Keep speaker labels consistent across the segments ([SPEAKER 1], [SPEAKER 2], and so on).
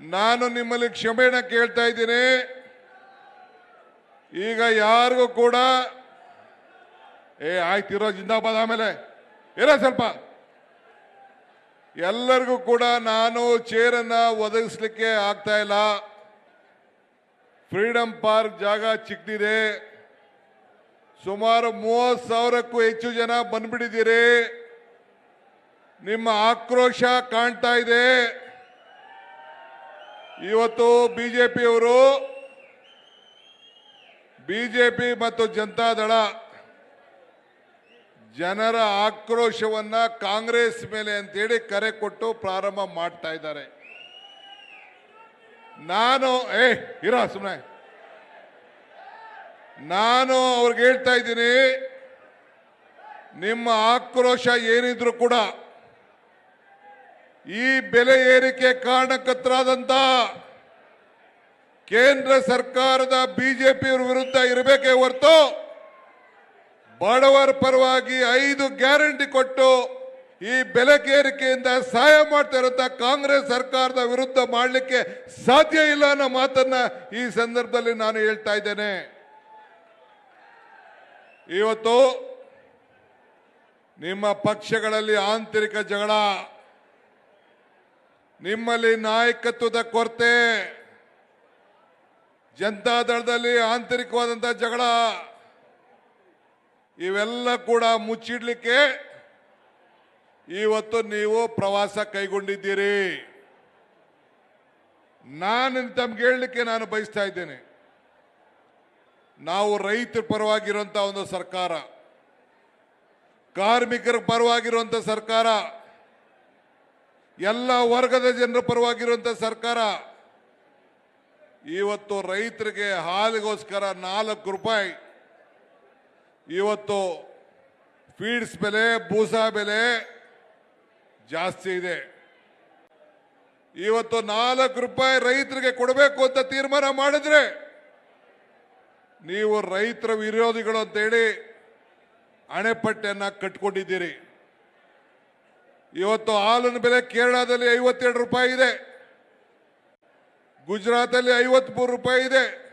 [SPEAKER 1] ನಾನು ನಿಮ್ಮಲ್ಲಿ ಕ್ಷಮೆನ ಕೇಳ್ತಾ ಇದ್ದೀನಿ. ಈಗ ಯಾರಿಗೂ ಕೂಡ, ಏ ಆಯ್ತಿರೋ ಜಿಂದಾಬಾದ್ ಆಮೇಲೆ. ಇರೋ ಸ್ವಲ್ಪ. ಎಲ್ಲರಿಗೂ ಕೂಡ ನಾನು ಚೇರನ್ನು ಒದಗಿಸ್ಲಿಕ್ಕೆ ಆಗ್ತಾ ಇಲ್ಲ. ಫ್ರೀಡಂ ಪಾರ್ಕ್ ಜಾಗ ಚಿಕ್ಕದಿದೆ ಸುಮಾರು ಮೂವತ್ತು ಸಾವಿರಕ್ಕೂ ಹೆಚ್ಚು ಜನ ಬಂದ್ಬಿಟ್ಟಿದ್ದೀರಿ. ನಿಮ್ಮ ಆಕ್ರೋಶ ಕಾಣ್ತಾ ಇದೆ. ಇವತ್ತು ಬಿಜೆಪಿಯವರು ಬಿಜೆಪಿ ಮತ್ತು ಜನತಾದಳ ಜನರ ಆಕ್ರೋಶವನ್ನ ಕಾಂಗ್ರೆಸ್ ಮೇಲೆ ಅಂತೇಳಿ ಕರೆ ಕೊಟ್ಟು ಪ್ರಾರಂಭ ಮಾಡ್ತಾ ಇದ್ದಾರೆ. ನಾನು, ಏ, ಇರ ಸುಮ್ಮನೆ ನಾನು ಅವ್ರಿಗೆ ಹೇಳ್ತಾ ಇದ್ದೀನಿ, ನಿಮ್ಮ ಆಕ್ರೋಶ ಏನಿದ್ರು ಕೂಡ ಈ ಬೆಲೆ ಏರಿಕೆ ಕಾರಣಕರ್ತರಾದಂತ ಕೇಂದ್ರ ಸರ್ಕಾರದ ಬಿಜೆಪಿ ವಿರುದ್ಧ ಇರಬೇಕೇ ಹೊರತು ಬಡವರ ಪರವಾಗಿ ಐದು ಗ್ಯಾರಂಟಿ ಕೊಟ್ಟು ಈ ಬೆಲೆ ಏರಿಕೆಯಿಂದ ಸಹಾಯ ಮಾಡ್ತಾ ಕಾಂಗ್ರೆಸ್ ಸರ್ಕಾರದ ವಿರುದ್ಧ ಮಾಡಲಿಕ್ಕೆ ಸಾಧ್ಯ ಇಲ್ಲ ಅನ್ನೋ ಮಾತನ್ನ ಈ ಸಂದರ್ಭದಲ್ಲಿ ನಾನು ಹೇಳ್ತಾ ಇದ್ದೇನೆ. ಇವತ್ತು ನಿಮ್ಮ ಪಕ್ಷಗಳಲ್ಲಿ ಆಂತರಿಕ ಜಗಳ ನಿಮ್ಮಲ್ಲಿ ನಾಯಕತ್ವದ ಕೊರತೆ. ಜನತಾದಳದಲ್ಲಿ ಆಂತರಿಕವಾದಂಥ ಜಗಳ. ಇವೆಲ್ಲ ಕೂಡ ಮುಚ್ಚಿಡ್ಲಿಕ್ಕೆ ಇವತ್ತು ನೀವು ಪ್ರವಾಸ ಕೈಗೊಂಡಿದ್ದೀರಿ. ನಾನು ತಮ್ಗೆ ಹೇಳಲಿಕ್ಕೆ ನಾನು ಬಯಸ್ತಾ ಇದ್ದೇನೆ. ನಾವು ರೈತರ ಪರವಾಗಿರುವಂಥ ಒಂದು ಸರ್ಕಾರ. ಕಾರ್ಮಿಕರ ಪರವಾಗಿರುವಂಥ ಸರ್ಕಾರ. ಎಲ್ಲ ವರ್ಗದ ಜನರ ಪರವಾಗಿರುವಂತ ಸರ್ಕಾರ ಇವತ್ತು ರೈತರಿಗೆ ಹಾಲಿಗೋಸ್ಕರ ನಾಲ್ಕು ರೂಪಾಯಿ. ಇವತ್ತು ಫೀಡ್ಸ್ ಬೆಲೆ ಬೂಸಾ ಬೆಲೆ ಜಾಸ್ತಿ ಇದೆ. ಇವತ್ತು ನಾಲ್ಕು ರೂಪಾಯಿ ರೈತರಿಗೆ ಕೊಡಬೇಕು ಅಂತ ತೀರ್ಮಾನ ಮಾಡಿದ್ರೆ ನೀವು ರೈತರ ವಿರೋಧಿಗಳು ಅಂತೇಳಿ ಅಣೆಪಟ್ಟೆಯನ್ನ ಕಟ್ಕೊಂಡಿದ್ದೀರಿ. ಇವತ್ತು ಹಾಲಿನ ಬೆಲೆ ಕೇರಳದಲ್ಲಿ ಐವತ್ತೆರಡು ರೂಪಾಯಿ ಇದೆ. ಗುಜರಾತಲ್ಲಿ ಐವತ್ಮೂರು ರೂಪಾಯಿ ಇದೆ.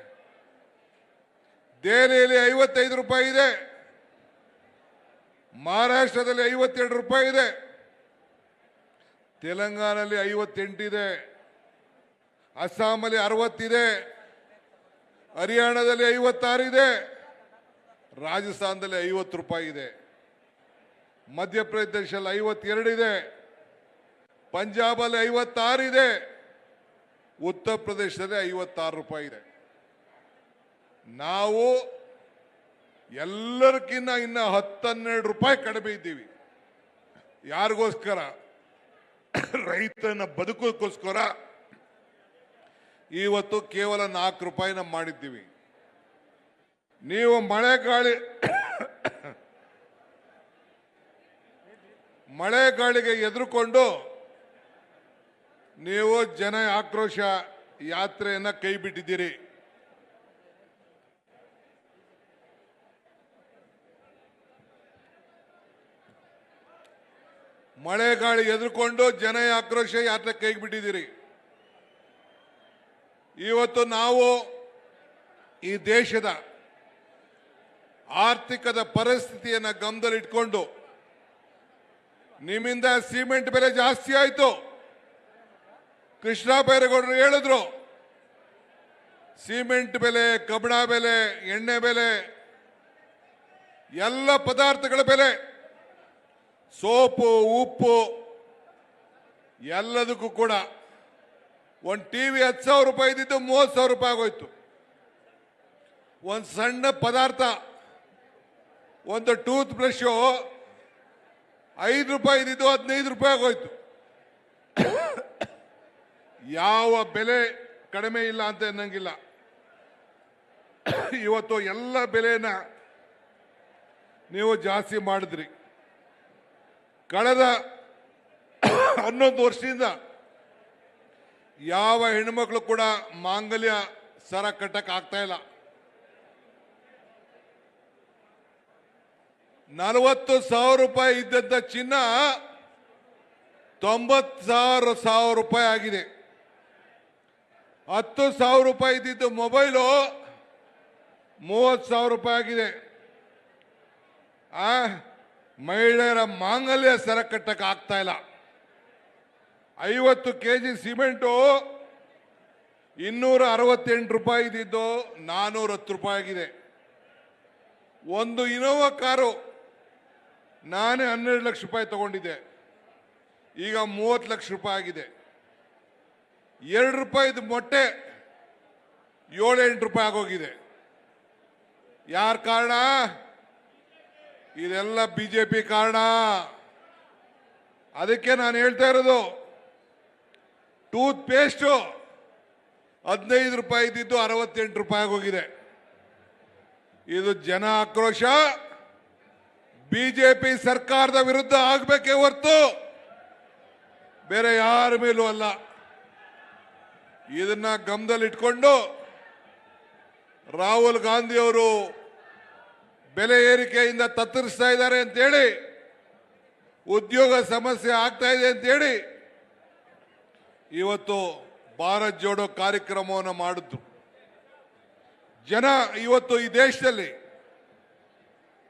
[SPEAKER 1] ದೆಹಲಿಯಲ್ಲಿ ಐವತ್ತೈದು ರೂಪಾಯಿ ಇದೆ. ಮಹಾರಾಷ್ಟ್ರದಲ್ಲಿ ಐವತ್ತೆರಡು ರೂಪಾಯಿ ಇದೆ. ತೆಲಂಗಾಣದಲ್ಲಿ ಐವತ್ತೆಂಟಿದೆ ಅಸ್ಸಾಮಲ್ಲಿ ಅರವತ್ತಿದೆ. ಹರಿಯಾಣದಲ್ಲಿ ಐವತ್ತಾರಿದೆ ರಾಜಸ್ಥಾನದಲ್ಲಿ ಐವತ್ತು ರೂಪಾಯಿ ಇದೆ. ಮಧ್ಯಪ್ರದೇಶದಲ್ಲಿ ಐವತ್ತೆರಡು ಇದೆ ಪಂಜಾಬಲ್ಲಿ ಐವತ್ತಾರು ಇದೆ ಉತ್ತರ ಪ್ರದೇಶದಲ್ಲಿ ಐವತ್ತಾರು ರೂಪಾಯಿ ಇದೆ. ನಾವು ಎಲ್ಲರಿಗಿನ್ನ ಇನ್ನ ಹತ್ತನ್ನೆರಡು ರೂಪಾಯಿ ಕಡಿಮೆ ಇದ್ದೀವಿ. ಯಾರಿಗೋಸ್ಕರ? ರೈತನ ಬದುಕೋಕ್ಕೋಸ್ಕರ ಇವತ್ತು ಕೇವಲ ನಾಲ್ಕು ರೂಪಾಯಿನ ಮಾಡಿದ್ದೀವಿ. ನೀವು ಮಳೆ ಗಾಳಿ ಮಳೆ ಗಾಳಿಗೆ ಎದುರುಕೊಂಡು ನೀವು ಜನ ಆಕ್ರೋಶ ಯಾತ್ರೆಯನ್ನು ಕೈ ಬಿಟ್ಟಿದ್ದೀರಿ. ಮಳೆ ಗಾಳಿ ಎದುರುಕೊಂಡು ಜನ ಆಕ್ರೋಶ ಯಾತ್ರೆ ಕೈಗೆ ಬಿಟ್ಟಿದ್ದೀರಿ. ಇವತ್ತು ನಾವು ಈ ದೇಶದ ಆರ್ಥಿಕದ ಪರಿಸ್ಥಿತಿಯನ್ನು ಗಮನದಲ್ಲಿಟ್ಕೊಂಡು ನಿಮ್ಮಿಂದ ಸಿಮೆಂಟ್ ಬೆಲೆ ಜಾಸ್ತಿ ಆಯಿತು. ಕೃಷ್ಣ ಬೈರೇಗೌಡರು ಹೇಳಿದ್ರು, ಸಿಮೆಂಟ್ ಬೆಲೆ, ಕಬ್ಬಣ ಬೆಲೆ, ಎಣ್ಣೆ ಬೆಲೆ, ಎಲ್ಲ ಪದಾರ್ಥಗಳ ಬೆಲೆ, ಸೋಪು, ಉಪ್ಪು, ಎಲ್ಲದಕ್ಕೂ ಕೂಡ ಒಂದು ಟಿವಿ ಹತ್ತು ಸಾವಿರ ರೂಪಾಯಿ ಇದ್ದಿದ್ದು ಮೂವತ್ತು ಸಾವಿರ ರೂಪಾಯಿ ಆಗೋಯ್ತು. ಒಂದು ಸಣ್ಣ ಪದಾರ್ಥ, ಒಂದು ಟೂತ್ ಬ್ರಷು ಐದು ರೂಪಾಯಿ ಇದ್ದಿದ್ದು ಹದಿನೈದು ರೂಪಾಯಿ ಆಗೋಯ್ತು. ಯಾವ ಬೆಲೆ ಕಡಿಮೆ ಇಲ್ಲ ಅಂತ ಅನ್ನಂಗಿಲ್ಲ. ಇವತ್ತು ಎಲ್ಲ ಬೆಲೆನ ನೀವು ಜಾಸ್ತಿ ಮಾಡಿದ್ರಿ. ಕಳೆದ ಹನ್ನೊಂದು ವರ್ಷದಿಂದ ಯಾವ ಹೆಣ್ಮಕ್ಳು ಕೂಡ ಮಾಂಗಲ್ಯ ಸರ ಕಟ್ಟಕ್ಕೆ ಆಗ್ತಾ ಇಲ್ಲ. ನಲವತ್ತು ಸಾವಿರ ರೂಪಾಯಿ ಇದ್ದಂತ ಚಿನ್ನ ತೊಂಬತ್ತು ಸಾವಿರ ಸಾವಿರ ರೂಪಾಯಿ ಆಗಿದೆ. ಹತ್ತು ಸಾವಿರ ರೂಪಾಯಿ ಇದ್ದಿದ್ದು ಮೊಬೈಲು ಮೂವತ್ತು ಸಾವಿರ ರೂಪಾಯಿ ಆಗಿದೆ. ಆ, ಮಹಿಳೆಯರ ಮಾಂಗಲ್ಯ ಸರ ಕಟ್ಟಕ್ಕೆ ಆಗ್ತಾ ಇಲ್ಲ. ಐವತ್ತು ಕೆ ಜಿ ಸಿಮೆಂಟು ಇನ್ನೂರ ಅರವತ್ತೆಂಟು ರೂಪಾಯಿ ಇದ್ದಿದ್ದು ನಾನ್ನೂರ ಹತ್ತು ರೂಪಾಯಿ ಆಗಿದೆ. ಒಂದು ಇನೋವಾ ಕಾರು ನಾನೇ ಹನ್ನೆರಡು ಲಕ್ಷ ರೂಪಾಯಿ ತಗೊಂಡಿದ್ದೆ. ಈಗ ಮೂವತ್ತು ಲಕ್ಷ ರೂಪಾಯಿ ಆಗಿದೆ. ಎರಡು ರೂಪಾಯಿದು ಮೊಟ್ಟೆ ಏಳೆಂಟು ರೂಪಾಯಿ ಆಗೋಗಿದೆ. ಯಾರ ಕಾರಣ? ಇದೆಲ್ಲ ಬಿ ಜೆ ಪಿ ಕಾರಣ. ಅದಕ್ಕೆ ನಾನು ಹೇಳ್ತಾ ಇರೋದು ಟೂತ್ ಪೇಸ್ಟು ಹದಿನೈದು ರೂಪಾಯಿ ಇದ್ದಿದ್ದು ಅರವತ್ತೆಂಟು ರೂಪಾಯಿ ಆಗೋಗಿದೆ. ಇದು ಜನ ಆಕ್ರೋಶ. ಬಿಜೆಪಿ ಸರ್ಕಾರದ ವಿರುದ್ಧ ಆಗಬೇಕೇ ಹೊರತು ಬೇರೆ ಯಾರ ಮೇಲೂ ಅಲ್ಲ. ಇದನ್ನ ಗಮನದಲ್ಲಿಟ್ಕೊಂಡು ರಾಹುಲ್ ಗಾಂಧಿ ಅವರು ಬೆಲೆ ಏರಿಕೆಯಿಂದ ತತ್ತರಿಸ್ತಾ ಇದ್ದಾರೆ ಅಂತೇಳಿ, ಉದ್ಯೋಗ ಸಮಸ್ಯೆ ಆಗ್ತಾ ಇದೆ ಅಂತೇಳಿ ಇವತ್ತು ಭಾರತ್ ಜೋಡೋ ಕಾರ್ಯಕ್ರಮವನ್ನು ಮಾಡಿದ್ರು. ಜನ ಇವತ್ತು ಈ ದೇಶದಲ್ಲಿ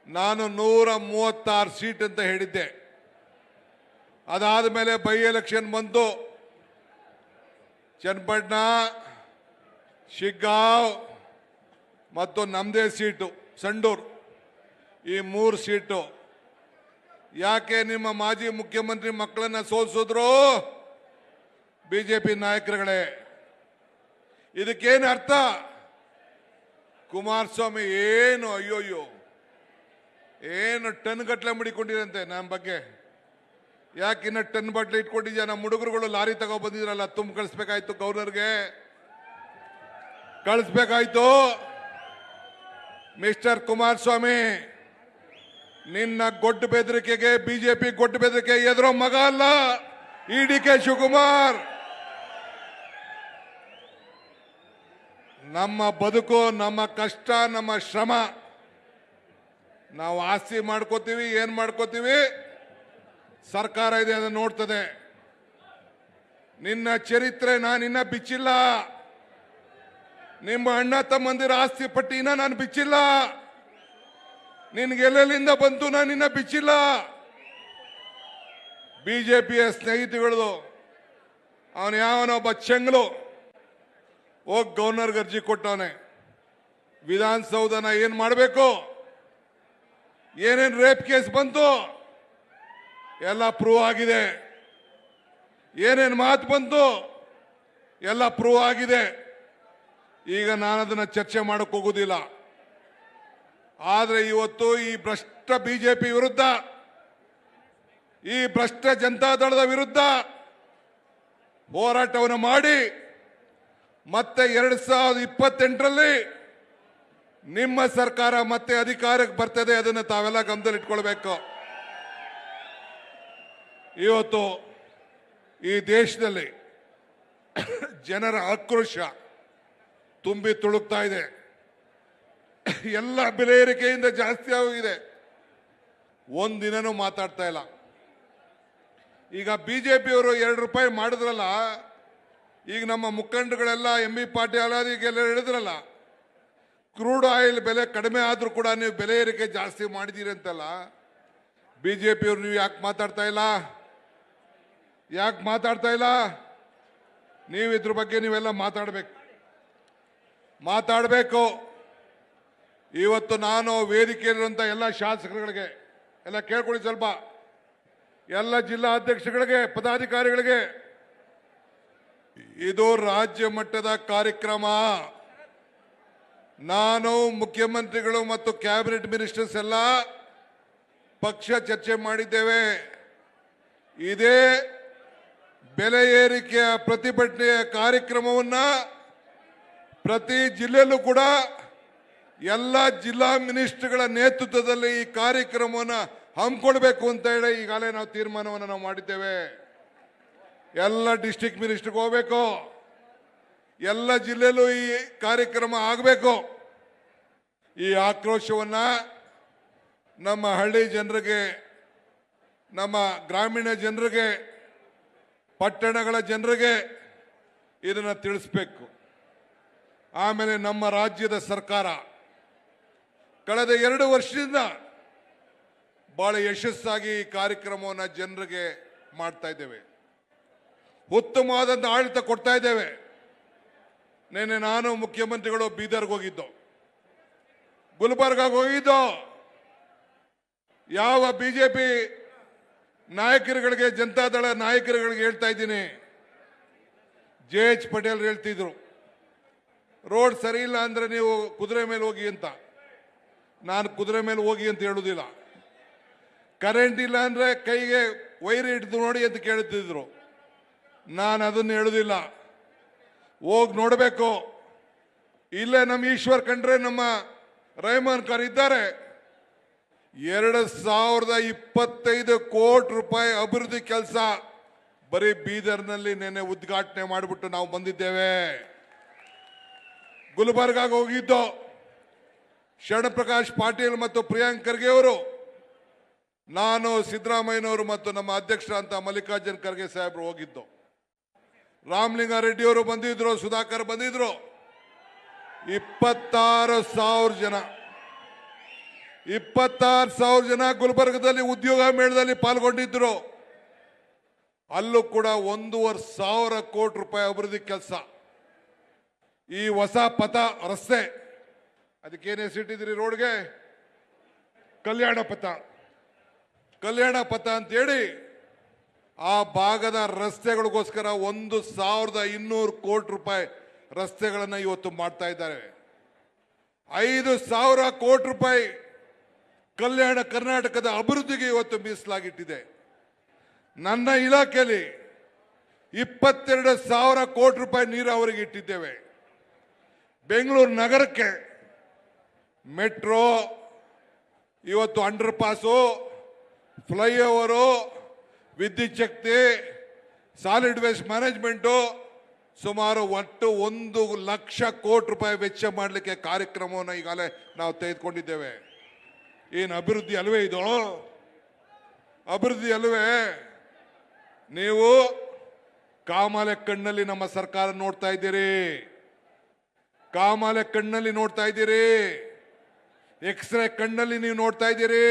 [SPEAKER 1] ನಾನು ನೂರ ಮೂವತ್ತಾರು ಸೀಟ್ ಅಂತ ಹೇಳಿದ್ದೆ. ಅದಾದ ಮೇಲೆ ಬೈ ಎಲೆಕ್ಷನ್ ಬಂತು. ಚನ್ನಪಟ್ಟಣ, ಶಿಗ್ಗಾವ್, ಮತ್ತು ನಮ್ಮದೇ ಸೀಟು, ಸಂಡೂರು. ಈ ಮೂರು ಸೀಟು. ಯಾಕೆ ನಿಮ್ಮ ಮಾಜಿ ಮುಖ್ಯಮಂತ್ರಿ ಮಕ್ಕಳನ್ನ ಸೋಲಿಸಿದ್ರು? ಪಿ ನಾಯಕರುಗಳೇ. ಇದಕ್ಕೇನು ಅರ್ಥ? ಕುಮಾರಸ್ವಾಮಿ ಏನು ಅಯ್ಯೋಯ್ಯೋ. ಏನು ಟನ್ ಗಟ್ಟಲೆ ಮಡಿಕೊಂಡಿರಂತೆ ನಮ್ಮ ಬಗ್ಗೆ? ಯಾಕೆ ಇನ್ನ ಟನ್ ಬಟ್ಲೆ ಇಟ್ಕೊಂಡಿದ್ಯಾ? ನಮ್ಮ ಹುಡುಗರುಗಳು ಲಾರಿ ತಗೋ ಬಂದಿದ್ರಲ್ಲ, ತುಂಬ ಕಳಿಸ್ಬೇಕಾಯ್ತು ಗೌರ್ನರ್ಗೆ. ಕಳಿಸ್ಬೇಕಾಯ್ತು. ಮಿಸ್ಟರ್ ಕುಮಾರಸ್ವಾಮಿ, ನಿನ್ನ ಗೊಡ್ಡು ಬೆದರಿಕೆಗೆ ಬಿಜೆಪಿ ಗೊಡ್ಡು ಬೆದರಿಕೆ ಎದುರೋ ಮಗ ಅಲ್ಲ, ಇ ಡಿ ಕೆ ಶಿವಕುಮಾರ್. ನಮ್ಮ ಬದುಕು, ನಮ್ಮ ಕಷ್ಟ, ನಮ್ಮ ಶ್ರಮ ನಾವು ಆಸ್ತಿ ಮಾಡ್ಕೋತೀವಿ, ಏನ್ ಮಾಡ್ಕೋತೀವಿ? ಸರ್ಕಾರ ಇದೆ, ಅದನ್ನು ನೋಡ್ತದೆ. ನಿನ್ನ ಚರಿತ್ರೆ ನಾನಿನ್ನ ಬಿಚ್ಚಿಲ್ಲ. ನಿಮ್ಮ ಅಣ್ಣ ತಮ್ಮಂದಿರ ಆಸ್ತಿ ಪಟ್ಟಿನ ನಾನು ಬಿಚ್ಚಿಲ್ಲ. ನಿನ್ಗೆ ಎಲ್ಲೆಲ್ಲಿಂದ ಬಂತು, ನಾನು ಇನ್ನ ಬಿಚ್ಚಿಲ್ಲ. ಬಿಜೆಪಿಯ ಸ್ನೇಹಿತಗಳದು, ಅವನು ಯಾವನೊಬ್ಬ ಚೆಂಗ್ಳು, ಹೋಗಿ ಗವರ್ನರ್ಗೆ ಅರ್ಜಿ ಕೊಟ್ಟವನೆ. ವಿಧಾನಸೌಧನ ಏನು ಮಾಡಬೇಕು? ಏನೇನ್ ರೇಪ್ ಕೇಸ್ ಬಂತು? ಎಲ್ಲ ಪ್ರೂವ್ ಆಗಿದೆ. ಏನೇನು ಮಾತು ಬಂತು? ಎಲ್ಲ ಪ್ರೂವ್ ಆಗಿದೆ. ಈಗ ನಾನು ಅದನ್ನು ಚರ್ಚೆ ಮಾಡಕ್ಕೆ ಹೋಗೋದಿಲ್ಲ. ಆದರೆ ಇವತ್ತು ಈ ಭ್ರಷ್ಟ ಬಿಜೆಪಿ ವಿರುದ್ಧ, ಈ ಭ್ರಷ್ಟ ಜನತಾದಳದ ವಿರುದ್ಧ ಹೋರಾಟವನ್ನು ಮಾಡಿ ಮತ್ತೆ ಎರಡು ಸಾವಿರದ ಇಪ್ಪತ್ತೆಂಟರಲ್ಲಿ ನಿಮ್ಮ ಸರ್ಕಾರ ಮತ್ತೆ ಅಧಿಕಾರಕ್ಕೆ ಬರ್ತದೆ, ಅದನ್ನು ತಾವೆಲ್ಲ ಗಮನದಲ್ಲಿ ಇಟ್ಕೊಳ್ಬೇಕು. ಇವತ್ತು ಈ ದೇಶದಲ್ಲಿ ಜನರ ಆಕ್ರೋಶ ತುಂಬಿ ತುಳುಕ್ತಾ ಇದೆ. ಎಲ್ಲ ಬೆಲೆ ಏರಿಕೆಯಿಂದ ಜಾಸ್ತಿ ಆಗಿದೆ. ಒಂದಿನನೂ ಮಾತಾಡ್ತಾ ಇಲ್ಲ. ಈಗ ಬಿ ಜೆ ಪಿಯವರು ಎರಡು ರೂಪಾಯಿ ಮಾಡಿದ್ರಲ್ಲ, ಈಗ ನಮ್ಮ ಮುಖಂಡಗಳೆಲ್ಲ ಎಂ ಬಿ ಪಾಟೀಲ್ ಈಗೆಲ್ಲ ಹೇಳಿದ್ರಲ್ಲ ಕ್ರೂಡ್ ಆಯಿಲ್ ಬೆಲೆ ಕಡಿಮೆ ಆದರೂ ಕೂಡ ನೀವು ಬೆಲೆ ಏರಿಕೆ ಜಾಸ್ತಿ ಮಾಡಿದ್ದೀರಿ ಅಂತಲ್ಲ? ಬಿ ಜೆ ಪಿಯವ್ರು ನೀವು ಯಾಕೆ ಮಾತಾಡ್ತಾ ಇಲ್ಲ? ಯಾಕೆ ಮಾತಾಡ್ತಾ ಇಲ್ಲ? ನೀವು ಇದ್ರ ಬಗ್ಗೆ ನೀವೆಲ್ಲ ಮಾತಾಡಬೇಕು. ಮಾತಾಡಬೇಕು. ಇವತ್ತು ನಾನು ವೇದಿಕೆಯಲ್ಲಿರುವಂಥ ಎಲ್ಲ ಶಾಸಕರುಗಳಿಗೆ, ಎಲ್ಲ ಕೇಳ್ಕೊಳ್ಳಿ ಸ್ವಲ್ಪ. ಎಲ್ಲ ಜಿಲ್ಲಾ ಅಧ್ಯಕ್ಷಗಳಿಗೆ, ಪದಾಧಿಕಾರಿಗಳಿಗೆ. ಇದು ರಾಜ್ಯ ಮಟ್ಟದ ಕಾರ್ಯಕ್ರಮ. ನಾನು, ಮುಖ್ಯಮಂತ್ರಿಗಳು ಮತ್ತು ಕ್ಯಾಬಿನೆಟ್ ಮಿನಿಸ್ಟರ್ಸ್ ಎಲ್ಲ ಪಕ್ಷ ಚರ್ಚೆ ಮಾಡಿದ್ದೇವೆ. ಇದೇ ಬೆಲೆ ಏರಿಕೆಯ ಪ್ರತಿಭಟನೆಯ ಕಾರ್ಯಕ್ರಮವನ್ನ ಪ್ರತಿ ಜಿಲ್ಲೆಯಲ್ಲೂ ಕೂಡ ಎಲ್ಲ ಜಿಲ್ಲಾ ಮಿನಿಸ್ಟರ್ಗಳ ನೇತೃತ್ವದಲ್ಲಿ ಈ ಕಾರ್ಯಕ್ರಮವನ್ನು ಹಮ್ಮಿಕೊಳ್ಬೇಕು ಅಂತ ಹೇಳಿ ಈಗಾಗಲೇ ನಾವು ತೀರ್ಮಾನವನ್ನು ನಾವು ಮಾಡಿದ್ದೇವೆ. ಎಲ್ಲ ಡಿಸ್ಟಿಕ್ ಮಿನಿಸ್ಟರ್ಗೆ ಹೋಗ್ಬೇಕು. ಎಲ್ಲ ಜಿಲ್ಲೆಯಲ್ಲೂ ಈ ಕಾರ್ಯಕ್ರಮ ಆಗಬೇಕು. ಈ ಆಕ್ರೋಶವನ್ನು ನಮ್ಮ ಹಳ್ಳಿ ಜನರಿಗೆ, ನಮ್ಮ ಗ್ರಾಮೀಣ ಜನರಿಗೆ, ಪಟ್ಟಣಗಳ ಜನರಿಗೆ ಇದನ್ನು ತಿಳಿಸ್ಬೇಕು. ಆಮೇಲೆ ನಮ್ಮ ರಾಜ್ಯದ ಸರ್ಕಾರ ಕಳೆದ ಎರಡು ವರ್ಷದಿಂದ ಭಾಳ ಯಶಸ್ಸಾಗಿ ಈ ಕಾರ್ಯಕ್ರಮವನ್ನು ಜನರಿಗೆ ಮಾಡ್ತಾ ಇದ್ದೇವೆ. ಉತ್ತಮವಾದಂಥ ಆಡಳಿತ ಕೊಡ್ತಾ ಇದ್ದೇವೆ. ನಿನ್ನೆ ನಾನು ಮುಖ್ಯಮಂತ್ರಿಗಳು ಬೀದರ್ಗೆ ಹೋಗಿದ್ದು. ಗುಲ್ಬರ್ಗಾಗ ಹೋಗಿದ್ದು. ಯಾವ ಬಿಜೆಪಿ ನಾಯಕರುಗಳಿಗೆ ಜನತಾದಳ ನಾಯಕರುಗಳಿಗೆ ಹೇಳ್ತಾ ಇದ್ದೀನಿ. ಜೆ ಎಚ್ ಪಟೇಲ್ ಹೇಳ್ತಿದ್ರು. ರೋಡ್ ಸರಿ ಇಲ್ಲ ಅಂದ್ರೆ ನೀವು ಕುದುರೆ ಮೇಲೆ ಹೋಗಿ ಅಂತ. ನಾನು ಕುದುರೆ ಮೇಲೆ ಹೋಗಿ ಅಂತ ಹೇಳುದಿಲ್ಲ. ಕರೆಂಟ್ ಇಲ್ಲ ಅಂದರೆ ಕೈಗೆ ವೈರ್ ಹಿಡಿದು ನೋಡಿ ಅಂತ ಕೇಳುತ್ತಿದ್ರು ನಾನು ಅದನ್ನು ಹೇಳುದಿಲ್ಲ. ಹೋಗಿ ನೋಡಬೇಕು. ಇಲ್ಲೇ ನಮ್ಮ ಈಶ್ವರ್ ಕಂಡ್ರೆ ನಮ್ಮ ರಹಮಾನ್ ಖಾನ್ ಇದ್ದಾರೆ. ಎರಡು ಸಾವಿರದ ಇಪ್ಪತ್ತೈದು ಕೋಟಿ ರೂಪಾಯಿ ಅಭಿವೃದ್ಧಿ ಕೆಲಸ ಬರೀ ಬೀದರ್ನಲ್ಲಿ ನಿನ್ನೆ ಉದ್ಘಾಟನೆ ಮಾಡಿಬಿಟ್ಟು ನಾವು ಬಂದಿದ್ದೇವೆ. ಗುಲ್ಬರ್ಗಾಗ ಹೋಗಿದ್ದು ಶರಣಪ್ರಕಾಶ್ ಪಾಟೀಲ್ ಮತ್ತು ಪ್ರಿಯಾಂಕ್ ಖರ್ಗೆ ಅವರು. ನಾನು ಸಿದ್ದರಾಮಯ್ಯನವರು ಮತ್ತು ನಮ್ಮ ಅಧ್ಯಕ್ಷರಂತ ಮಲ್ಲಿಕಾರ್ಜುನ್ ಖರ್ಗೆ ಸಾಹೇಬರು ಹೋಗಿದ್ದು. ರಾಮಲಿಂಗಾರೆಡ್ಡಿ ಅವರು ಬಂದಿದ್ರು, ಸುಧಾಕರ್ ಬಂದಿದ್ರು. ಇಪ್ಪತ್ತಾರು ಸಾವಿರ ಜನ. ಇಪ್ಪತ್ತಾರು ಸಾವಿರ ಜನ ಗುಲ್ಬರ್ಗದಲ್ಲಿ ಉದ್ಯೋಗ ಮೇಳದಲ್ಲಿ ಪಾಲ್ಗೊಂಡಿದ್ರು. ಅಲ್ಲೂ ಕೂಡ ಒಂದೂವರೆ ಸಾವಿರ ಕೋಟಿ ರೂಪಾಯಿ ಅಭಿವೃದ್ಧಿ ಕೆಲಸ. ಈ ಹೊಸ ಪಥ ರಸ್ತೆ ಅದಕ್ಕೇನೇ ಸಿಟ್ಟಿದ್ರಿ ರೋಡ್ಗೆ? ಕಲ್ಯಾಣ ಪಥ. ಕಲ್ಯಾಣ ಪಥ ಅಂತೇಳಿ ಆ ಭಾಗದ ರಸ್ತೆಗಳಿಗೋಸ್ಕರ ಒಂದು ಸಾವಿರದ ಇನ್ನೂರು ಕೋಟಿ ರೂಪಾಯಿ ರಸ್ತೆಗಳನ್ನು ಇವತ್ತು ಮಾಡ್ತಾ ಇದ್ದಾರೆ. ಐದು ಸಾವಿರ ಕೋಟಿ ರೂಪಾಯಿ ಕಲ್ಯಾಣ ಕರ್ನಾಟಕದ ಅಭಿವೃದ್ಧಿಗೆ ಇವತ್ತು ಮೀಸಲಾಗಿಟ್ಟಿದೆ. ನನ್ನ ಇಲಾಖೆಯಲ್ಲಿ ಇಪ್ಪತ್ತೆರಡು ಸಾವಿರ ಕೋಟಿ ರೂಪಾಯಿ ನೀರಾವರಿಗೆ ಇಟ್ಟಿದ್ದೇವೆ. ಬೆಂಗಳೂರು ನಗರಕ್ಕೆ ಮೆಟ್ರೋ, ಇವತ್ತು ಅಂಡರ್ ಪಾಸು ಫ್ಲೈಓವರು ವಿದ್ಯುತ್ ಶಕ್ತಿ ಸಾಲಿಡ್ ವೇಸ್ಟ್ ಮ್ಯಾನೇಜ್ಮೆಂಟು ಸುಮಾರು ಒಟ್ಟು ಒಂದು ಲಕ್ಷ ಕೋಟಿ ರೂಪಾಯಿ ವೆಚ್ಚ ಮಾಡಲಿಕ್ಕೆ ಕಾರ್ಯಕ್ರಮವನ್ನು ಈಗಾಗಲೇ ನಾವು ತೆಗೆದುಕೊಂಡಿದ್ದೇವೆ. ಏನು ಅಭಿವೃದ್ಧಿ ಅಲ್ವೇ ಇದು? ಅಭಿವೃದ್ಧಿ ಅಲ್ವೇ? ನೀವು ಕಾಮಾಲೆ ಕಣ್ಣಲ್ಲಿ ನಮ್ಮ ಸರ್ಕಾರ ನೋಡ್ತಾ ಇದ್ದೀರಿ. ಕಾಮಾಲೆ ಕಣ್ಣಲ್ಲಿ ನೋಡ್ತಾ ಇದ್ದೀರಿ. ಎಕ್ಸ್ರೇ ಕಣ್ಣಲ್ಲಿ ನೀವು ನೋಡ್ತಾ ಇದ್ದೀರಿ.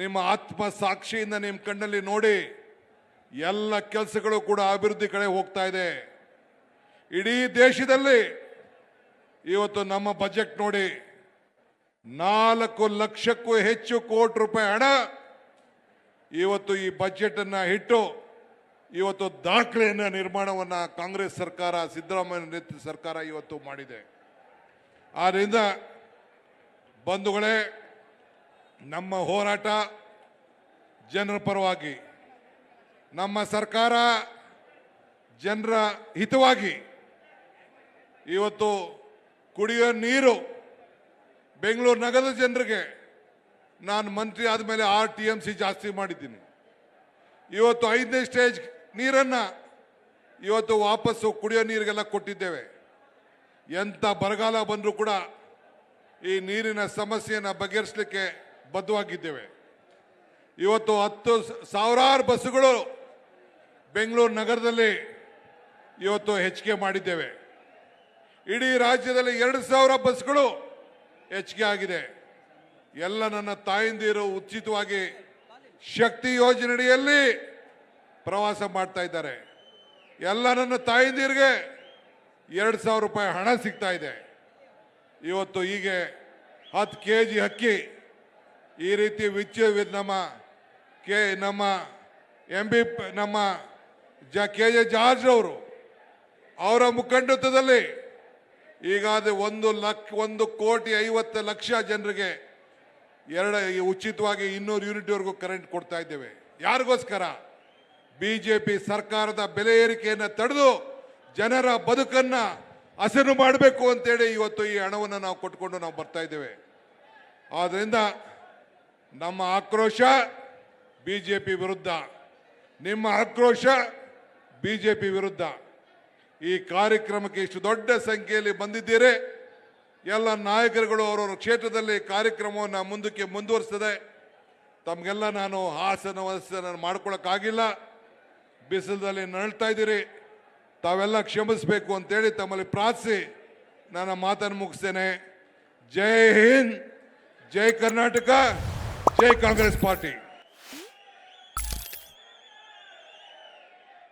[SPEAKER 1] ನಿಮ್ಮ ಆತ್ಮ ಸಾಕ್ಷಿಯಿಂದ ನಿಮ್ಮ ಕಣ್ಣಲ್ಲಿ ನೋಡಿ ಎಲ್ಲ ಕೆಲಸಗಳು ಕೂಡ ಅಭಿವೃದ್ಧಿ ಕಡೆ ಹೋಗ್ತಾ ಇದೆ. ಇಡೀ ದೇಶದಲ್ಲಿ ಇವತ್ತು ನಮ್ಮ ಬಜೆಟ್ ನೋಡಿ ನಾಲ್ಕು ಲಕ್ಷಕ್ಕೂ ಹೆಚ್ಚು ಕೋಟಿ ರೂಪಾಯಿ ಹಣ ಇವತ್ತು ಈ ಬಜೆಟ್ ಅನ್ನ ಇಟ್ಟು ಇವತ್ತು ದಾಖಲೆಯನ್ನ ನಿರ್ಮಾಣವನ್ನ ಕಾಂಗ್ರೆಸ್ ಸರ್ಕಾರ, ಸಿದ್ದರಾಮಯ್ಯ ನೇತೃತ್ವ ಸರ್ಕಾರ ಇವತ್ತು ಮಾಡಿದೆ. ಆದ್ರಿಂದ ಬಂಧುಗಳೇ ನಮ್ಮ ಹೋರಾಟ ಜನರ ಪರವಾಗಿ, ನಮ್ಮ ಸರ್ಕಾರ ಜನರ ಹಿತವಾಗಿ ಇವತ್ತು ಕುಡಿಯೋ ನೀರು ಬೆಂಗಳೂರು ನಗರದ ಜನರಿಗೆ ನಾನು ಮಂತ್ರಿ ಆದಮೇಲೆ ಆರ್ ಟಿ ಎಂ ಸಿ ಜಾಸ್ತಿ ಮಾಡಿದ್ದೀನಿ. ಇವತ್ತು ಐದನೇ ಸ್ಟೇಜ್ ನೀರನ್ನು ಇವತ್ತು ವಾಪಸ್ಸು ಕುಡಿಯೋ ನೀರಿಗೆಲ್ಲ ಕೊಟ್ಟಿದ್ದೇವೆ. ಎಂಥ ಬರಗಾಲ ಬಂದರೂ ಕೂಡ ಈ ನೀರಿನ ಸಮಸ್ಯೆಯನ್ನು ಬಗೆಹರಿಸಲಿಕ್ಕೆ ಬದ್ಧವಾಗಿದ್ದೇವೆ. ಇವತ್ತು ಹತ್ತು ಸಾವಿರಾರು ಬಸ್ಸುಗಳು ಬೆಂಗಳೂರು ನಗರದಲ್ಲಿ ಇವತ್ತು ಹೆಚ್ಚಿಗೆ ಮಾಡಿದ್ದೇವೆ. ಇಡೀ ರಾಜ್ಯದಲ್ಲಿ ಎರಡು ಸಾವಿರ ಬಸ್ಗಳು ಹೆಚ್ಚಿಗೆ ಆಗಿದೆ. ಎಲ್ಲ ನನ್ನ ತಾಯಿಂದಿರು ಉಚಿತವಾಗಿ ಶಕ್ತಿ ಯೋಜನೆಯಡಿಯಲ್ಲಿ ಪ್ರವಾಸ ಮಾಡ್ತಾ ಇದ್ದಾರೆ. ಎಲ್ಲ ನನ್ನ ತಾಯಂದಿರಿಗೆ ಎರಡು ಸಾವಿರ ರೂಪಾಯಿ ಹಣ ಸಿಗ್ತಾ ಇದೆ. ಇವತ್ತು ಹೀಗೆ ಹತ್ತು ಕೆ ಜಿ ಅಕ್ಕಿ ಈ ರೀತಿ ವಿಚ್ಚ ನಮ್ಮ ಕೆ, ನಮ್ಮ ಎಂ ಬಿ, ನಮ್ಮ ಜ, ಕೆ ಜೆ ಜಾರ್ಜ್ ಅವರು, ಅವರ ಮುಖಂಡತ್ವದಲ್ಲಿ ಈಗಾದ ಒಂದು ಲಕ್ಷ ಒಂದು ಕೋಟಿ ಐವತ್ತು ಲಕ್ಷ ಜನರಿಗೆ ಎರಡು ಉಚಿತವಾಗಿ ಇನ್ನೂರು ಯೂನಿಟ್ವರೆಗೂ ಕರೆಂಟ್ ಕೊಡ್ತಾ ಇದ್ದೇವೆ. ಯಾರಿಗೋಸ್ಕರ? ಪಿ ಸರ್ಕಾರದ ಬೆಲೆ ಏರಿಕೆಯನ್ನು ತಡೆದು ಜನರ ಬದುಕನ್ನು ಹಸನು ಮಾಡಬೇಕು ಅಂತೇಳಿ ಇವತ್ತು ಈ ಹಣವನ್ನು ನಾವು ಕೊಟ್ಕೊಂಡು ನಾವು ಬರ್ತಾ ಇದ್ದೇವೆ. ಆದ್ರಿಂದ ನಮ್ಮ ಆಕ್ರೋಶ ಬಿಜೆಪಿ ವಿರುದ್ಧ, ನಿಮ್ಮ ಆಕ್ರೋಶ ಬಿಜೆಪಿ ವಿರುದ್ಧ. ಈ ಕಾರ್ಯಕ್ರಮಕ್ಕೆ ಇಷ್ಟು ದೊಡ್ಡ ಸಂಖ್ಯೆಯಲ್ಲಿ ಬಂದಿದ್ದೀರಿ. ಎಲ್ಲ ನಾಯಕರುಗಳು ಅವರವರ ಕ್ಷೇತ್ರದಲ್ಲಿ ಕಾರ್ಯಕ್ರಮವನ್ನು ಮುಂದಕ್ಕೆ ಮುಂದುವರಿಸ್ತದೆ. ತಮಗೆಲ್ಲ ನಾನು ಹಾಸನ ನಾನು ಮಾಡ್ಕೊಳಕ್ಕಾಗಿಲ್ಲ. ಬಿಸಿಲಲ್ಲಿ ನರಳ್ತಾ ಇದ್ದೀರಿ. ತಾವೆಲ್ಲ ಕ್ಷಮಿಸಬೇಕು ಅಂತೇಳಿ ತಮ್ಮಲ್ಲಿ ಪ್ರಾರ್ಥಿಸಿ ನನ್ನ ಮಾತನ್ನು ಮುಗಿಸ್ತೇನೆ. ಜೈ ಹಿಂದ್, ಜೈ ಕರ್ನಾಟಕ. ಜೈ ಕಾಂಗ್ರೆಸ್ ಪಾರ್ಟಿ